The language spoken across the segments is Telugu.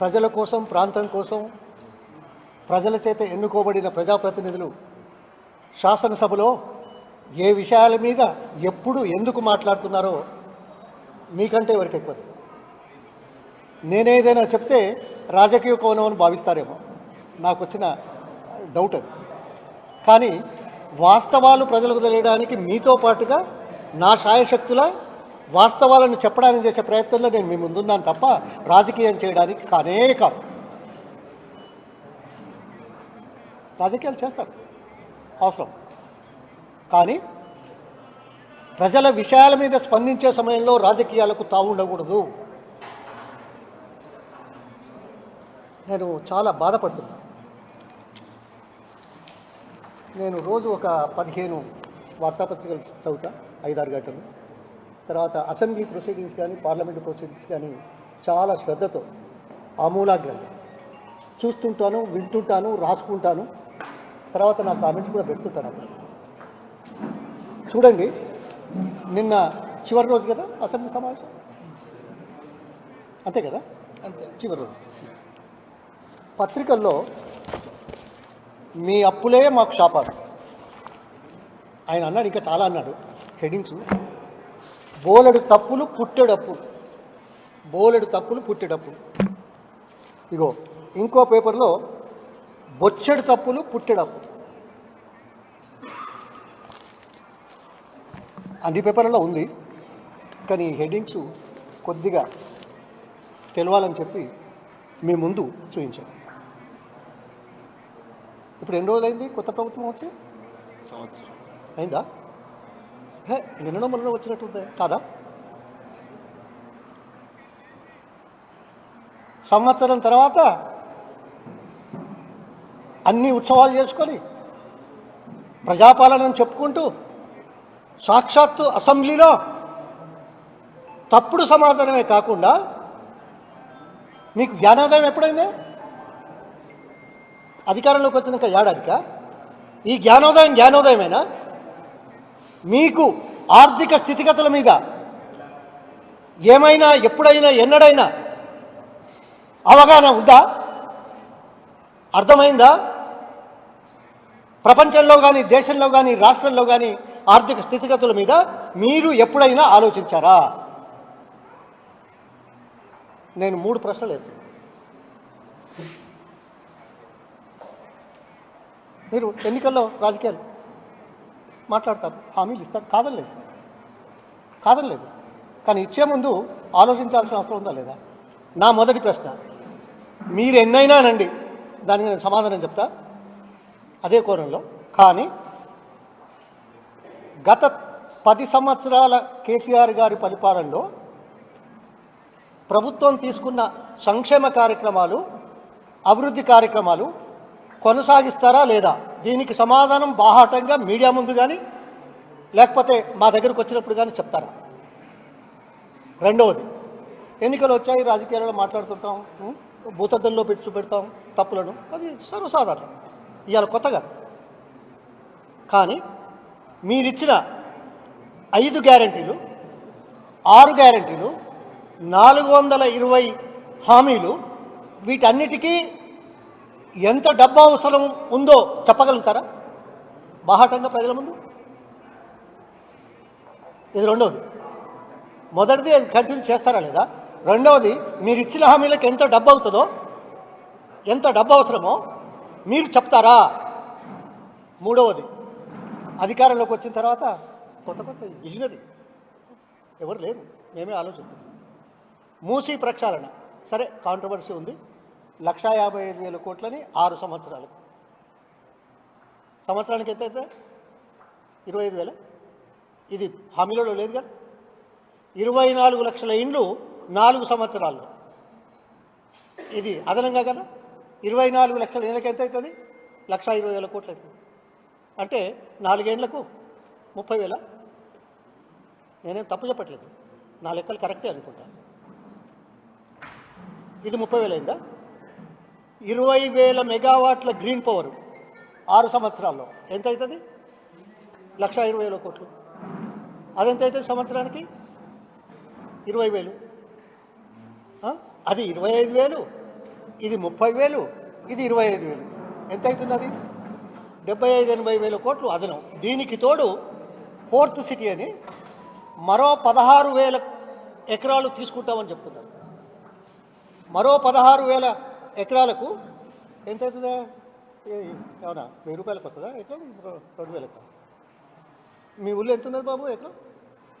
ప్రజల కోసం ప్రాంతం కోసం ప్రజల చేత ఎన్నుకోబడిన ప్రజాప్రతినిధులు శాసనసభలో ఏ విషయాల మీద ఎప్పుడు ఎందుకు మాట్లాడుతున్నారో మీకంటే ఎవరికి ఎక్కువ నేనేదైనా చెప్తే రాజకీయ కోణం అని భావిస్తారేమో. నాకు వచ్చిన డౌట్ అది. కానీ వాస్తవాలు ప్రజలకు తెలియడానికి మీతో పాటుగా నా శాయశక్తుల వాస్తవాలను చెప్పడానికి చేసే ప్రయత్నంలో నేను మీ ముందున్నాను తప్ప రాజకీయం చేయడానికి కానే కాదు. రాజకీయాలు చేస్తారు. అవసరం. కానీ ప్రజల విషయాల మీద స్పందించే సమయంలో రాజకీయాలకు తావు ఉండకూడదు. నేను చాలా బాధపడుతున్నాను. నేను రోజు ఒక పదిహేను వార్తాపత్రికలు చదువుతా ఐదారు గంటలు. తర్వాత అసెంబ్లీ ప్రొసీడింగ్స్ కానీ పార్లమెంట్ ప్రొసీడింగ్స్ కానీ చాలా శ్రద్ధతో ఆమూలాగ్రంగా చూస్తుంటాను వింటుంటాను రాసుకుంటాను. తర్వాత నా కామెంట్స్ కూడా పెడుతుంటాను అక్కడ చూడండి నిన్న చివరి రోజు కదా అసెంబ్లీ సమావేశం? అంతే కదా? అంతే. చివరి రోజు. పత్రికల్లో మీ అప్పులే మాకు శాపాలు. ఆయన అన్నాడు ఇంకా చాలా అన్నాడు హెడింగ్స్ బోలెడు తప్పులు పుట్టెడప్పు బోలెడు తప్పులు పుట్టెడప్పులు ఇగో ఇంకో పేపర్లో బొచ్చెడు తప్పులు పుట్టెడప్పు అన్ని పేపర్లలో ఉంది కానీ హెడ్డింగ్స్ కొద్దిగా తెలవాలని చెప్పి మీ ముందు చూపించాం ఇప్పుడు ఎన్ని రోజులైంది కొత్త ప్రభుత్వం వచ్చి? అయిందా? హే నిన్న మొన్న వచ్చినట్టుంది. కాదా? సంవత్సరం తర్వాత అన్ని ఉత్సవాలు చేసుకొని ప్రజాపాలనని చెప్పుకుంటూ సాక్షాత్తు అసెంబ్లీలో తప్పుడు సమాధానమే కాకుండా మీకు జ్ఞానోదయం ఎప్పుడైంది? అధికారంలోకి వచ్చినాక ఏడాదిక? ఈ జ్ఞానోదయం జ్ఞానోదయమేనా? మీకు ఆర్థిక స్థితిగతుల మీద ఏమైనా ఎప్పుడైనా ఎన్నడైనా అవగాహన ఉందా? అర్థమైందా? ప్రపంచంలో కానీ దేశంలో కానీ రాష్ట్రంలో కానీ ఆర్థిక స్థితిగతుల మీద మీరు ఎప్పుడైనా ఆలోచించారా? నేను మూడు ప్రశ్నలు వేస్తాను మీరు ఎన్నికల్లో రాజకీయాలు మాట్లాడతారు. హామీలు ఇస్తారు కాదనలేదు. కాదనలేదు. కానీ ఇచ్చే ముందు ఆలోచించాల్సిన అవసరం ఉందా లేదా? నా మొదటి ప్రశ్న. మీరు ఎన్నైనా అనండి దానికి నేను సమాధానం చెప్తా. అదే కోణంలో కానీ గత పది సంవత్సరాల కేసీఆర్ గారి పరిపాలనలో ప్రభుత్వం తీసుకున్న సంక్షేమ కార్యక్రమాలు అభివృద్ధి కార్యక్రమాలు కొనసాగిస్తారా లేదా? దీనికి సమాధానం బాహాటంగా మీడియా ముందు కానీ లేకపోతే మా దగ్గరకు వచ్చినప్పుడు కానీ చెప్తారా? రెండవది ఎన్నికలు వచ్చాయి రాజకీయాలలో మాట్లాడుతుంటాం ఉం? భూతద్దంలో పెట్టి చూపెడతాం తప్పులను. అది సర్వసాధారణం. ఇవాళ కొత్తగా కానీ మీరిచ్చిన ఐదు గ్యారంటీలు ఆరు గ్యారంటీలు నాలుగు వందల ఇరవై హామీలు వీటన్నిటికీ ఎంత డబ్బు అవసరం ఉందో చెప్పగలుగుతారా? బాహాటంగా ప్రజల ముందు? ఇది రెండవది మొదటిది అది కంటిన్యూ చేస్తారా లేదా? రెండవది మీరు ఇచ్చిన హామీలకు ఎంత డబ్బు అవుతుందో ఎంత డబ్బు అవసరమో మీరు చెప్తారా? మూడవది అధికారంలోకి వచ్చిన తర్వాత కొత్త కొత్త విజనరీ ఎవరు లేరు మేమే ఆలోచిస్తున్నాం. మూసీ ప్రక్షాళన. సరే కాంట్రవర్సీ ఉంది. లక్షా యాభై ఐదు వేల కోట్లని ఆరు సంవత్సరాలు. సంవత్సరానికి ఎంత అయితే ఇరవై ఐదు వేల. ఇది హామీలో లేదు కదా? ఇరవై నాలుగు లక్షల ఇండ్లు నాలుగు సంవత్సరాల్లో ఇది అదనంగా కదా? ఇరవై నాలుగు లక్షల ఇళ్ళకి ఎంత అవుతుంది? లక్ష ఇరవై వేల కోట్లు అవుతుంది. అంటే నాలుగేండ్లకు ముప్పై వేల? నేనేం తప్పు చెప్పట్లేదు. నా లెక్కలు కరెక్టే అనుకుంటాను ఇది ముప్పై వేలైందా అయిందా? ఇరవై వేల మెగావాట్ల గ్రీన్ పవర్ ఆరు సంవత్సరాల్లో. ఎంత అవుతుంది లక్ష ఇరవై వేల కోట్లు. అదెంత అవుతుంది సంవత్సరానికి? ఇరవై వేలు. అది ఇరవై ఐదు వేలు. ఇది ముప్పై వేలు. ఇది ఇరవై ఐదు వేలు. ఎంత అవుతున్నది డెబ్బై ఐదు ఎనభై వేల కోట్లు అదనం. దీనికి తోడు ఫోర్త్ సిటీ అని మరో పదహారు వేల ఎకరాలు తీసుకుంటామని చెప్తున్నారు. మరో పదహారు వేల ఎకరాలకు ఎంత అవుతుందా? అవునా? వెయ్యి రూపాయలకు వస్తుందా? ఎక్కడ రెండు వేలకు మీ ఊళ్ళో ఎంత ఉన్నది బాబు ఎకరం?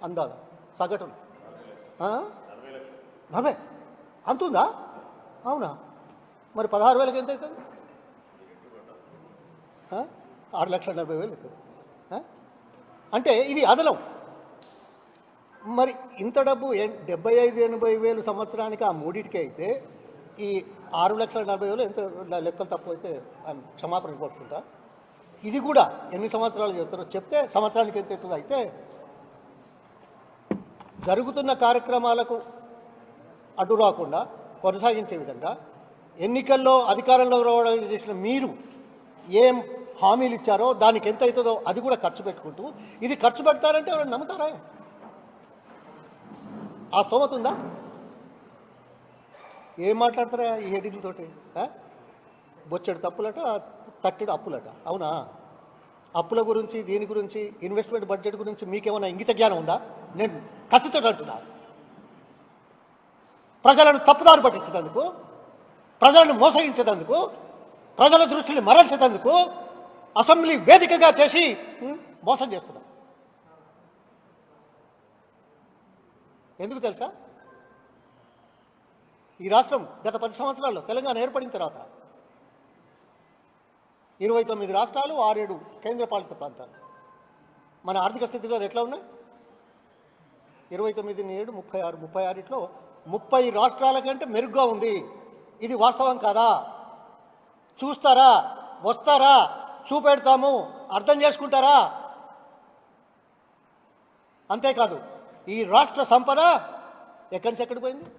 అందాలు సగటున. నలభై. అంత ఉందా? అవునా? మరి పదహారు వేలకు ఎంత అవుతుంది? ఆరు లక్షల డెబ్బై వేలు అవుతుంది. అంటే ఇది అదనం. మరి ఇంత డబ్బు డెబ్బై ఐదు ఎనభై వేలు సంవత్సరానికి ఆ మూడింటికి అయితే ఈ ఆరు లక్షల నలభై వేలు ఎంత లెక్కలు తప్పు అయితే ఆయన క్షమాపణ కోరుకుంటా ఇది కూడా ఎన్ని సంవత్సరాలు చేస్తారో చెప్తే సంవత్సరానికి ఎంత అవుతుందో అయితే జరుగుతున్న కార్యక్రమాలకు అడ్డు రాకుండా కొనసాగించే విధంగా ఎన్నికల్లో అధికారంలో రావడానికి చేసిన మీరు ఏం హామీలు ఇచ్చారో దానికి ఎంత అవుతుందో అది కూడా ఖర్చు పెట్టుకుంటూ ఇది ఖర్చు పెడతారంటే ఎవరైనా నమ్ముతారా? ఆ స్తోమత ఉందా? ఏం మాట్లాడతారా ఈ హెడ్డింగ్తో బొచ్చడు తప్పులట తట్టెడు అప్పులట. అవునా? అప్పుల గురించి దీని గురించి ఇన్వెస్ట్మెంట్ బడ్జెట్ గురించి మీకేమైనా ఇంగిత జ్ఞానం ఉందా? నేను ఖచ్చితంగా అంటున్నా. ప్రజలను తప్పుదారు పట్టించేందుకు ప్రజలను మోసగించేటందుకు ప్రజల దృష్టిని మరల్చేటందుకు అసెంబ్లీ వేదికగా చేసి మోసం చేస్తున్నారు. ఎందుకు తెలుసా? ఈ రాష్ట్రం గత పది సంవత్సరాల్లో తెలంగాణ ఏర్పడిన తర్వాత ఇరవై తొమ్మిది రాష్ట్రాలు ఆరేడు కేంద్రపాలిత ప్రాంతాలు. మన ఆర్థిక స్థితిలో ఎట్లా ఉన్నాయి? ఇరవై తొమ్మిది ఏడు ముప్పై ఆరు ముప్పై ఆరిట్లో ముప్పై రాష్ట్రాల కంటే మెరుగ్గా ఉంది. ఇది వాస్తవం కాదా? చూస్తారా? వస్తారా? చూపెడతాము? అర్థం చేసుకుంటారా? అంతేకాదు ఈ రాష్ట్ర సంపద ఎక్కడి నుంచి ఎక్కడికి పోయింది?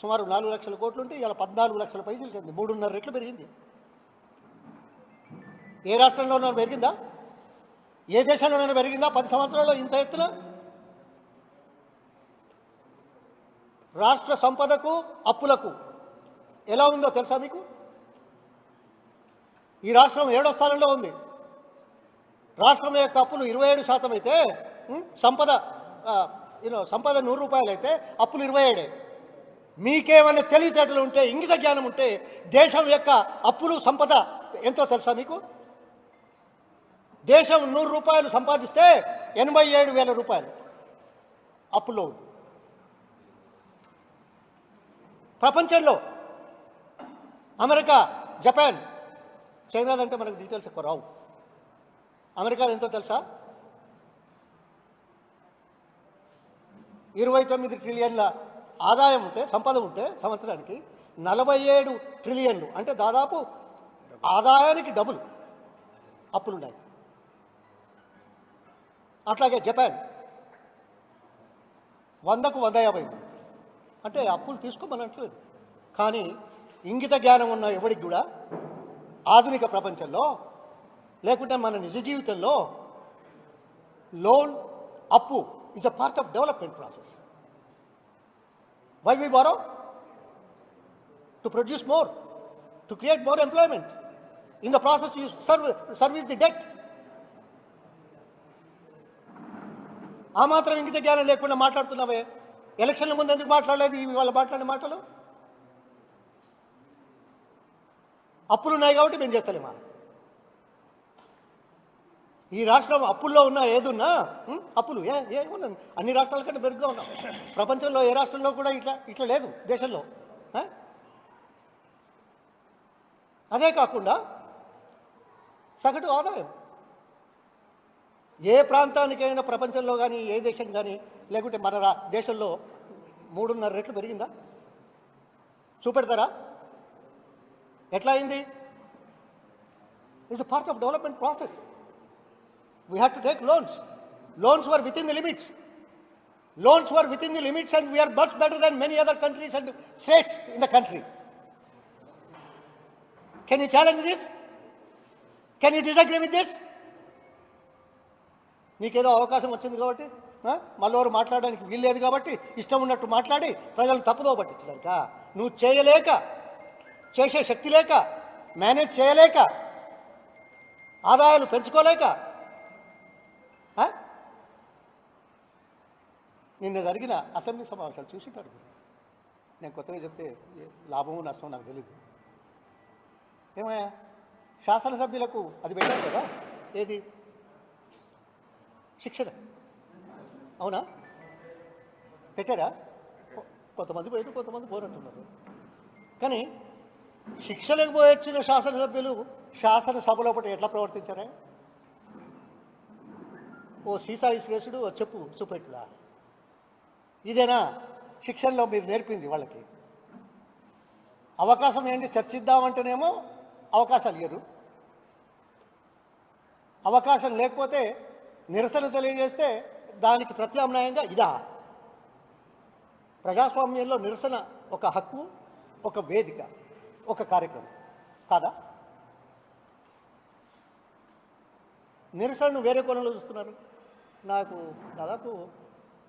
సుమారు నాలుగు లక్షల కోట్లు ఉంటే ఇలా పద్నాలుగు లక్షల పైసలు కింది మూడున్నర రెట్లు పెరిగింది. ఏ రాష్ట్రంలోనైనా పెరిగిందా? ఏ దేశంలోనైనా పెరిగిందా? పది సంవత్సరాల్లో ఇంత ఎత్తున? రాష్ట్ర సంపదకు అప్పులకు ఎలా ఉందో తెలుసా మీకు? ఈ రాష్ట్రం ఏడో స్థానంలో ఉంది. రాష్ట్రం యొక్క అప్పులు ఇరవై ఏడు శాతం అయితే సంపద సంపద నూరు రూపాయలు అయితే అప్పులు ఇరవై ఏడే. మీకేమైనా తెలివితేటలు ఉంటే ఇంగిత జ్ఞానం ఉంటే దేశం యొక్క అప్పులు సంపద ఎంతో తెలుసా మీకు? దేశం నూరు రూపాయలు సంపాదిస్తే ఎనభై ఏడు వేల రూపాయలు అప్పుల్లో ఉంది. ప్రపంచంలో అమెరికా జపాన్ చైనాదంటే మనకు డీటెయిల్స్ ఎక్కువ రావు. అమెరికాలో ఎంతో తెలుసా? ఇరవై తొమ్మిది ట్రిలియన్ల ఆదాయం ఉంటే సంపద ఉంటే సంవత్సరానికి నలభై ఏడు ట్రిలియన్లు. అంటే దాదాపు ఆదాయానికి డబుల్ అప్పులున్నాయి. అట్లాగే జపాన్ వందకు వంద యాభై. అంటే అప్పులు తీసుకోమనట్లేదు. కానీ ఇంగిత జ్ఞానం ఉన్న ఎవడికి కూడా ఆధునిక ప్రపంచంలో లేకుంటే మన నిజ జీవితంలో లోన్ అప్పు is a part of development process why we borrow to produce more to create more employment. In the process you serve service the debt ఆ మాత్రం ఇంకిత జ్ఞానం లేకుండా మాట్లాడుతున్నావే? ఎలక్షన్ల ముందు ఎందుకు మాట్లాడలేదు? ఇవి వాళ్ళ మాట్లాడిన మాటలు? అప్పులు ఉన్నాయి కాబట్టి మేము చేస్తలేమా? ఈ రాష్ట్రం అప్పుల్లో ఉన్న ఏదున్నా అప్పులు. ఏ ఏ ఉన్నాను అన్ని రాష్ట్రాల కంటే మెరుగ్గా ఉన్నాం. ప్రపంచంలో ఏ రాష్ట్రంలో కూడా ఇట్లా ఇట్లా లేదు దేశంలో. అదే కాకుండా సగటు ఆదాయం. ఏ ప్రాంతానికైనా ప్రపంచంలో కానీ ఏ దేశం కానీ లేకుంటే మన రా దేశంలో మూడున్నర రెట్లు పెరిగిందా? చూపెడతారా? ఎట్లా అయింది? It's part of development process we had to take loans loans were within in limits. Limits loans within within and limits and much better better many other other countries and states in the country can you this? This can you with this? This నీకేదో అవకాశం వచ్చింది కాబట్టి మళ్ళీ మాట్లాడడానికి వీల్లేదు కాబట్టి ఇష్టం ఉన్నట్టు మాట్లాడి ప్రజలను తప్పుదో పట్టించడానిక నువ్వు చేయలేక చేసే శక్తి లేక మేనేజ్ చేయలేక ఆదాయాలు పెంచుకోలేక ఆ? నిన్న జరిగిన అసెంబ్లీ సమావేశాలు చూసింటారు మీరు నేను కొత్తగా చెప్తే లాభము నష్టం నాకు తెలియదు ఏమయ్యా? శాసనసభ్యులకు అది పెట్టారు కదా? ఏది? శిక్షణ. అవునా? పెట్టారా? కొంతమంది పోయారు కొంతమంది పోరంటున్నారు. కానీ శిక్షణకు పోయొచ్చిన శాసనసభ్యులు శాసనసభ లోపల ఎట్లా ప్రవర్తించారా? ఓ సీసా విశ్లేషుడు చెప్పు చూపెట్టులా ఇదేనా? శిక్షణలో మీరు నేర్పింది వాళ్ళకి. అవకాశం ఏంటి? చర్చిద్దామంటేనేమో అవకాశాలు ఇయ్యరు. అవకాశం లేకపోతే నిరసన తెలియజేస్తే దానికి ప్రత్యామ్నాయంగా ఇదా? ప్రజాస్వామ్యంలో నిరసన ఒక హక్కు ఒక వేదిక ఒక కార్యక్రమం. కాదా? నిరసనను వేరే కోణంలో చూస్తున్నారు. నాకు దాదాపు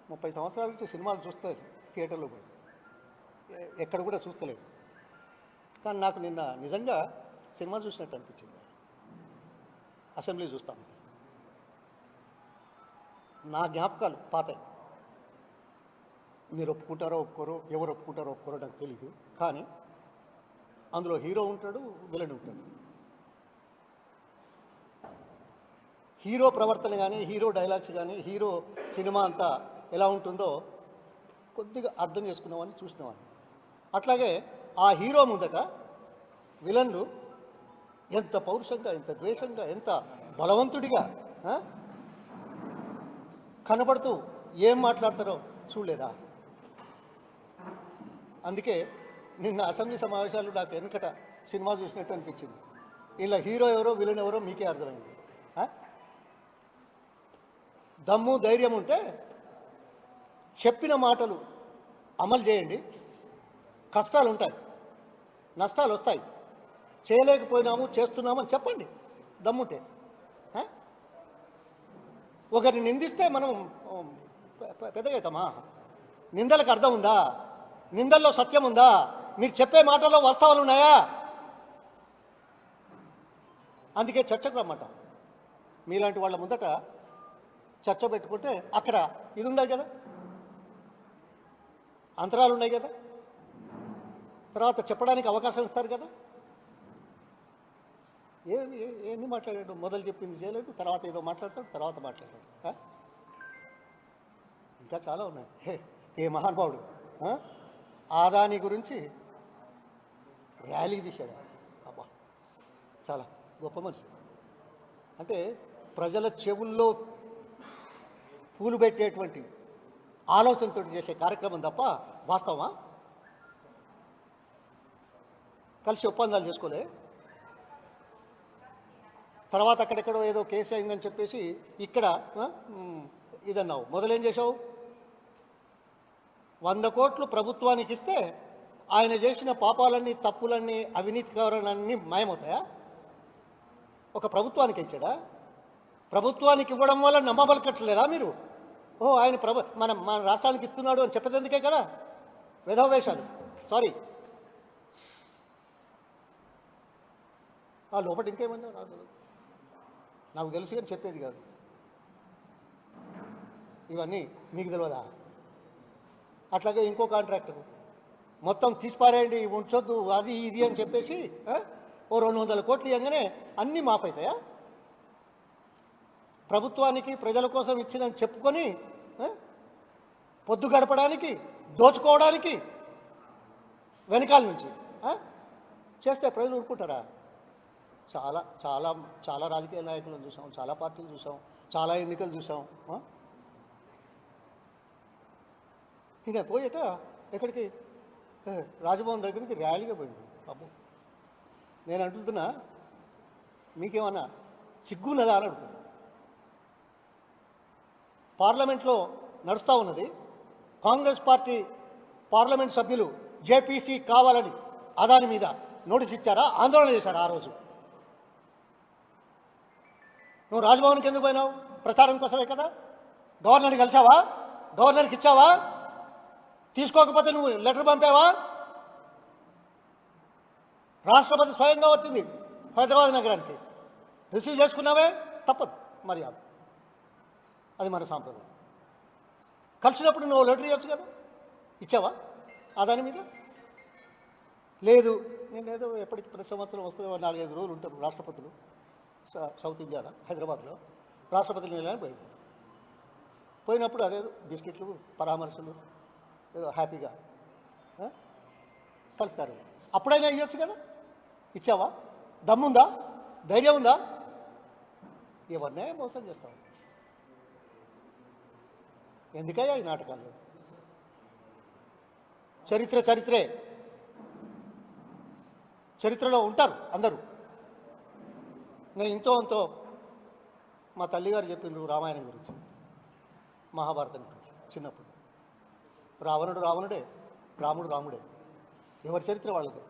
ముప్పై సంవత్సరాల నుంచి సినిమాలు చూస్తారు థియేటర్లో పోయి. ఎక్కడ కూడా చూస్తలేదు. కానీ నాకు నిన్న నిజంగా సినిమా చూసినట్టు అనిపించింది. అసెంబ్లీ చూస్తాను నా జ్ఞాపకాలు పాత మీరు ఒప్పుకుంటారో ఒప్పుకోరో ఎవరు ఒప్పుకుంటారో ఒప్పుకోరో నాకు తెలియదు కానీ అందులో హీరో ఉంటాడు విలన్ ఉంటాడు. హీరో ప్రవర్తన కానీ హీరో డైలాగ్స్ కానీ హీరో సినిమా అంతా ఎలా ఉంటుందో కొద్దిగా అర్థం చేసుకున్నామని చూసినవాడిని. అట్లాగే ఆ హీరో ముందట విలన్లు ఎంత పౌరుషంగా ఎంత ద్వేషంగా ఎంత బలవంతుడిగా కనబడుతూ ఏం మాట్లాడతారో చూడలేదా? అందుకే నిన్న అసెంబ్లీ సమావేశాలు నాకు వెనకట సినిమా చూసినట్టు అనిపించింది. ఇలా హీరో ఎవరో విలన్ ఎవరో మీకే అర్థమైంది. దమ్ము ధైర్యం ఉంటే చెప్పిన మాటలు అమలు చేయండి. కష్టాలు ఉంటాయి నష్టాలు వస్తాయి చేయలేకపోయినాము చేస్తున్నాము అని చెప్పండి. దమ్ముంటే. ఒకరిని నిందిస్తే మనం పెద్దగైతామా? నిందలకు అర్థం ఉందా నిందల్లో సత్యం ఉందా మీరు చెప్పే మాటల్లో వాస్తవాలు ఉన్నాయా అందుకే చర్చకు రమ్మట. మీలాంటి వాళ్ళ ముందట చర్చ పెట్టుకుంటే అక్కడ ఇది ఉండదు కదా? అంతరాలు ఉన్నాయి కదా? తర్వాత చెప్పడానికి అవకాశం ఇస్తారు కదా? ఏమి ఏమి మాట్లాడాడు? మొదలు చెప్పింది చేయలేదు తర్వాత ఏదో మాట్లాడతాడు తర్వాత మాట్లాడాడు. ఇంకా చాలా ఉన్నాయి. హే ఏ మహానుభావుడు? ఆ? ఆదాని గురించి ర్యాలీ తీశాడు. అబ్బా చాలా గొప్ప మనిషి. అంటే ప్రజల చెవుల్లో పూలు పెట్టేటువంటి ఆలోచనతో చేసే కార్యక్రమం తప్ప వాస్తవమా? కలిసి ఒప్పందాలు చేసుకోలే. తర్వాత అక్కడెక్కడో ఏదో కేసు అయిందని చెప్పేసి ఇక్కడ ఇదన్నావు. మొదలేం చేసావు వంద కోట్లు ప్రభుత్వానికి ఇస్తే ఆయన చేసిన పాపాలన్నీ తప్పులన్నీ అవినీతికరణలన్నీ మాయమవుతాయా? ఒక ప్రభుత్వానికి ఇచ్చాడా? ప్రభుత్వానికి ఇవ్వడం వల్ల నమ్మబలకట్లేదా మీరు? ఓ ఆయన ప్రభు మన మన రాష్ట్రానికి ఇస్తున్నాడు అని చెప్పేందుకే కదా? వేషాలు సారీ ఆ లోపల ఇంకేమందో నాకు నాకు తెలుసు కానీ చెప్పేది కాదు. ఇవన్నీ మీకు తెలియదా అట్లాగే ఇంకో కాంట్రాక్టర్ మొత్తం తీసిపారేయండి ఉంచొద్దు అది ఇది అని చెప్పేసి ఓ రెండు వందల కోట్లు ఇవ్వగానే అన్నీ మాఫ్ అవుతాయా? ప్రభుత్వానికి ప్రజల కోసం ఇచ్చిందని చెప్పుకొని పొద్దు గడపడానికి దోచుకోవడానికి వెనకాల నుంచి చేస్తే ప్రజలు ఊరుకుంటారా? చాలా చాలా చాలా రాజకీయ నాయకులను చూసాం చాలా పార్టీలు చూసాం చాలా ఎన్నికలు చూసాం ఇంకా పోయేట ఎక్కడికి? రాజభవన్ దగ్గరికి ర్యాలీగా పోయింది అబ్బో. నేను అంటున్నా మీకేమన్నా సిగ్గున్నదా అని అడుగుతున్నా. పార్లమెంట్లో నడుస్తూ ఉన్నది. కాంగ్రెస్ పార్టీ పార్లమెంట్ సభ్యులు జేపీసీ కావాలని అదాని మీద నోటీస్ ఇచ్చారా? ఆందోళన చేశారా ఆ రోజు? నువ్వు రాజ్భవన్కి ఎందుకు పోయినావు? ప్రచారం కోసమే కదా? గవర్నర్ని కలిసావా? గవర్నర్కి ఇచ్చావా? తీసుకోకపోతే నువ్వు లెటర్ పంపావా? రాష్ట్రపతి స్వయంగా వచ్చింది హైదరాబాద్ నగరానికి. రిసీవ్ చేసుకున్నావే? తప్పదు. మర్యాద. అది మన సాంప్రదాయం. కలిసినప్పుడు నువ్వు లెటర్ ఇవ్వచ్చు కదా? ఇచ్చావా? ఆ దాని మీద? లేదు. నేను ఏదో ఎప్పటికి ప్రతి సంవత్సరం వస్తుందో నాలుగైదు రోజులు ఉంటారు రాష్ట్రపతులు. సౌత్ ఇండియాలో హైదరాబాద్లో. రాష్ట్రపతులు వెళ్ళాలని పోయింది. పోయినప్పుడు అదేదో బిస్కెట్లు పరామర్శలు ఏదో హ్యాపీగా కలుస్తారు. అప్పుడైనా ఇవ్వచ్చు కదా? ఇచ్చావా? దమ్ముందా? ధైర్యం ఉందా? ఇవన్నీ మోసం చేస్తావు? ఎందుకయ్యా ఈ నాటకాలు? చరిత్ర చరిత్రే. చరిత్రలో ఉంటారు అందరూ. నేను ఇంతో అంతో మా తల్లిగారు చెప్పిండ్రు రామాయణం గురించి మహాభారతం గురించి చిన్నప్పుడు. రావణుడు రావణుడే రాముడు రాముడే. ఎవరి చరిత్ర వాళ్ళదే?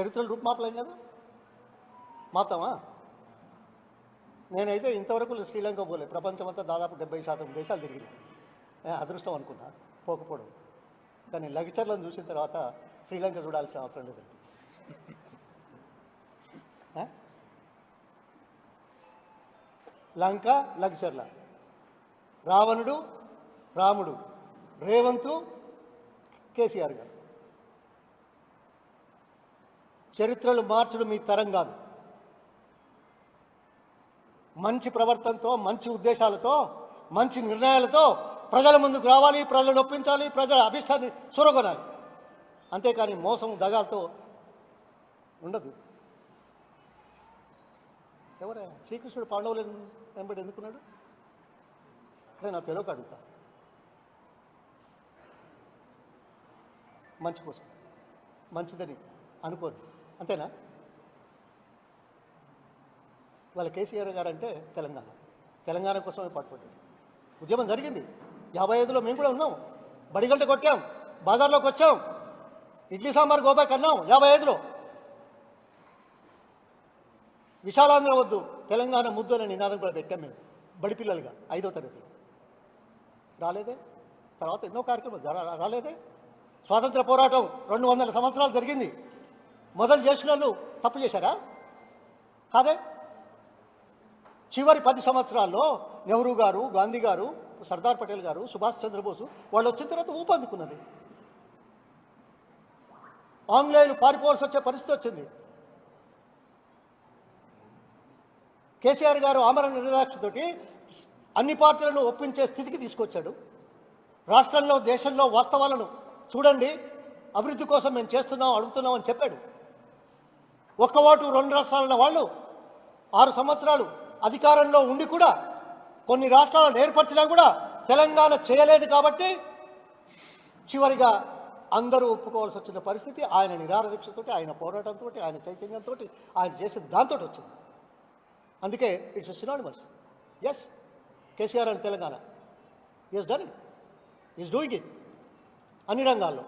చరిత్రలు రూపుమాపలేం కదా? మాతామా నేనైతే ఇంతవరకు శ్రీలంక పోలే. ప్రపంచమంతా దాదాపు డెబ్బై శాతం దేశాలు తిరిగి అదృష్టం అనుకున్నా. పోకపోవడం. కానీ లగ్చర్లను చూసిన తర్వాత శ్రీలంక చూడాల్సిన అవసరం లేదు లంక లగ్చర్ల రావణుడు రాముడు. రేవంతు కేసీఆర్ గారు. చరిత్రలు మార్చడం మీ తరం కాదు. మంచి ప్రవర్తనతో మంచి ఉద్దేశాలతో మంచి నిర్ణయాలతో ప్రజల ముందుకు రావాలి ప్రజలను ఒప్పించాలి ప్రజల అభిష్టాన్ని చూరగొనాలి అంతేకాని మోసం దగాలతో ఉండదు. ఎవరే? శ్రీకృష్ణుడు పాండవులు వెంబడి ఎందుకున్నాడు? అదే నా తెలుగు అడుగుతా. మంచి కోసం. మంచిదని అనుకోను అంతేనా? వాళ్ళ కేసీఆర్ గారు అంటే తెలంగాణ. తెలంగాణ కోసమే పాటుపడ్డాడు ఉద్యమం జరిగింది. యాభై ఐదులో మేము కూడా ఉన్నాం. బడిగంట కొట్టాం. బజార్లోకి వచ్చాం. ఇడ్లీ సాంబార్ గోబాయ్ కన్నాం యాభై ఐదులో. విశాలాంధ్ర వద్దు. తెలంగాణ ముద్దు అనే నినాదం కూడా పెట్టాం మేము. బడి పిల్లలుగా ఐదో తరగతిలో. రాలేదే? తర్వాత ఎన్నో కార్యక్రమాలు రాలేదే? స్వాతంత్ర పోరాటం రెండు వందల సంవత్సరాలు జరిగింది. మొదలు చేసిన వాళ్ళు తప్పు చేశారా? కాదే? చివరి పది సంవత్సరాల్లో నెహ్రూ గారు గాంధీ గారు సర్దార్ పటేల్ గారు సుభాష్ చంద్రబోసు వాళ్ళు వచ్చిన తర్వాత ఊపందుకున్నది. ఆంగ్లేయులు పారిపోవాల్సి వచ్చే పరిస్థితి వచ్చింది. కేసీఆర్ గారు ఆమరణ నిర్దాక్షతోటి అన్ని పార్టీలను ఒప్పించే స్థితికి తీసుకొచ్చాడు. రాష్ట్రంలో దేశంలో వాస్తవాలను చూడండి అభివృద్ధి కోసం మేము చేస్తున్నాం అడుగుతున్నాం అని చెప్పాడు. ఒక్క ఓటు రెండు రాష్ట్రాలన్న వాళ్ళు ఆరు సంవత్సరాలు అధికారంలో ఉండి కూడా కొన్ని రాష్ట్రాలను ఏర్పరిచినా కూడా తెలంగాణ చేయలేదు కాబట్టి చివరిగా అందరూ ఒప్పుకోవాల్సి వచ్చిన పరిస్థితి. ఆయన నిరారదీక్షతో ఆయన పోరాటంతో ఆయన చైతన్యంతో ఆయన చేసిన దాంతో వచ్చింది. అందుకే it's synonymous as KCR and Telangana. As done is doing it అన్ని రంగాల్లో.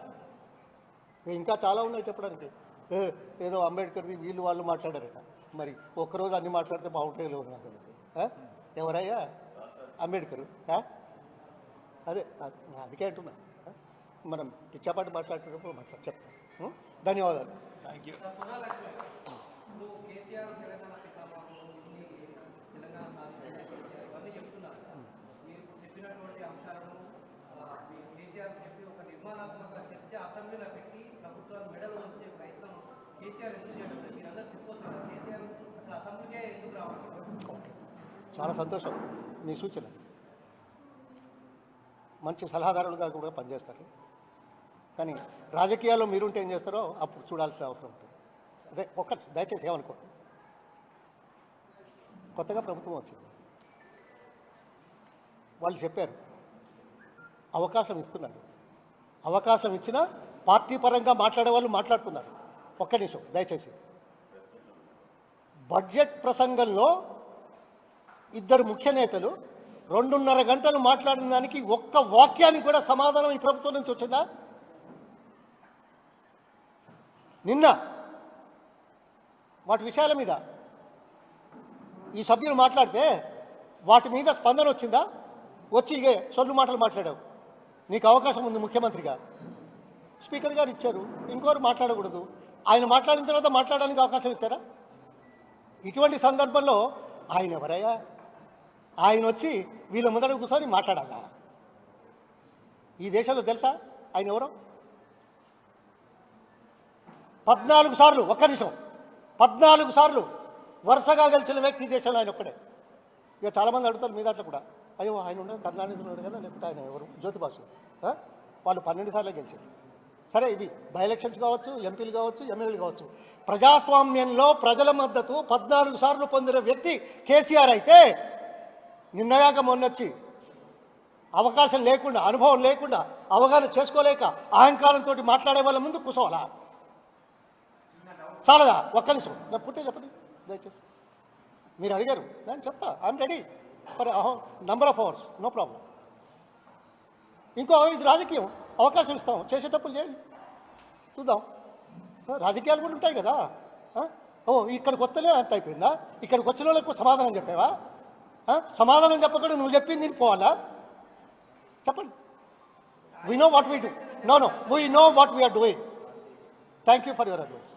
ఇంకా చాలా ఉన్నాయి చెప్పడానికి. ఏ, ఏదో అంబేద్కర్ది వీళ్ళు వాళ్ళు మాట్లాడారట. మరి ఒక్కరోజు అన్ని మాట్లాడితే బాగుంటాయి లేవు నాకు? ఎవరయ్యా? అంబేద్కర్? అదే అందుకే అంటున్నా? మనం పిచ్చాపాటి మాట్లాడుతున్నప్పుడు మాట్లాడి చెప్తాం. ఉం? ధన్యవాదాలు. Thank you. నిర్మాణాత్మక చర్చ అసెంబ్లీలో పెట్టి ప్రభుత్వాలు మెడలు వచ్చే ప్రయత్నం కేసీఆర్ ఎందుకు చేయడం? మీరందరూ చెప్పొచ్చు కదా కేసీఆర్ అసలు అసెంబ్లీకే ఎందుకు రావాలి ఓకే. చాలా సంతోషం. మీ సూచన. మంచి సలహాదారులుగా కూడా పనిచేస్తారు. కానీ రాజకీయాల్లో మీరుంటే ఏం చేస్తారో అప్పుడు చూడాల్సిన అవసరం ఉంటుంది. అదే ఒక్క దయచేసి ఏమనుకో కొత్తగా ప్రభుత్వం వచ్చింది. వాళ్ళు చెప్పారు అవకాశం ఇస్తున్నారు. అవకాశం ఇచ్చినా పార్టీ పరంగా మాట్లాడే వాళ్ళు మాట్లాడుతున్నారు. ఒక్క నిమిషం దయచేసి. బడ్జెట్ ప్రసంగంలో ఇద్దరు ముఖ్య నేతలు రెండున్నర గంటలు మాట్లాడిన దానికి ఒక్క వాక్యానికి కూడా సమాధానం ఈ ప్రభుత్వం నుంచి వచ్చిందా? నిన్న వాటి విషయాల మీద ఈ సభ్యులు మాట్లాడితే వాటి మీద స్పందన వచ్చిందా? వచ్చి ఇగే సొల్లు మాటలు మాట్లాడావు. నీకు అవకాశం ఉంది ముఖ్యమంత్రిగా. స్పీకర్ గారు ఇచ్చారు. ఇంకోరు మాట్లాడకూడదు. ఆయన మాట్లాడిన తర్వాత మాట్లాడడానికి అవకాశం ఇచ్చారా? ఇటువంటి సందర్భంలో ఆయన ఎవరయ్యా? ఆయన వచ్చి వీళ్ళ ముందర కూర్చొని మాట్లాడాలా? ఈ దేశంలో తెలుసా? ఆయన ఎవరో? పద్నాలుగు సార్లు ఒక్క నిమిషం. పద్నాలుగు సార్లు వరుసగా గెలిచిన వ్యక్తి ఈ దేశంలో ఆయన ఒక్కడే. ఇక చాలామంది అడుగుతారు మీ దాంట్లో కూడా. అయ్యో ఆయన ఉన్నాడు కరుణానిధి ఉన్నాడు కదా లేకపోతే ఆయన ఎవరు? జ్యోతిబాసు. వాళ్ళు పన్నెండు సార్లు గెలిచారు. సరే ఇవి బై ఎలక్షన్స్ కావచ్చు ఎంపీలు కావచ్చు ఎమ్మెల్యేలు కావచ్చు. ప్రజాస్వామ్యంలో ప్రజల మద్దతు పద్నాలుగు సార్లు పొందిన వ్యక్తి కేసీఆర్ అయితే నిన్నగాక మొన్నొచ్చి అవకాశం లేకుండా అనుభవం లేకుండా అవగాహన చేసుకోలేక అహంకారంతో మాట్లాడే వాళ్ళ ముందు కూర్చోవాలా చాలదా? ఒక్క నిమిషం. నా పూర్తిగా చెప్పండి. దయచేసి. మీరు అడిగారు. నేను చెప్తా. I'm ready for number of hours no problem ఇంకో ఇది రాజకీయం. అవకాశం ఇస్తాం. చేసే తప్పులు చేయండి. చూద్దాం. రాజకీయాలు కూడా ఉంటాయి కదా. ఓ ఇక్కడికి వస్తలే అంత అయిపోయిందా? ఇక్కడికి వచ్చిన వాళ్ళకు సమాధానం చెప్పావా? సమాధానం చెప్పకుండా నువ్వు చెప్పింది నేను పోవాలా? చెప్పండి. We know what we do no no we know what we are doing thank you for your advice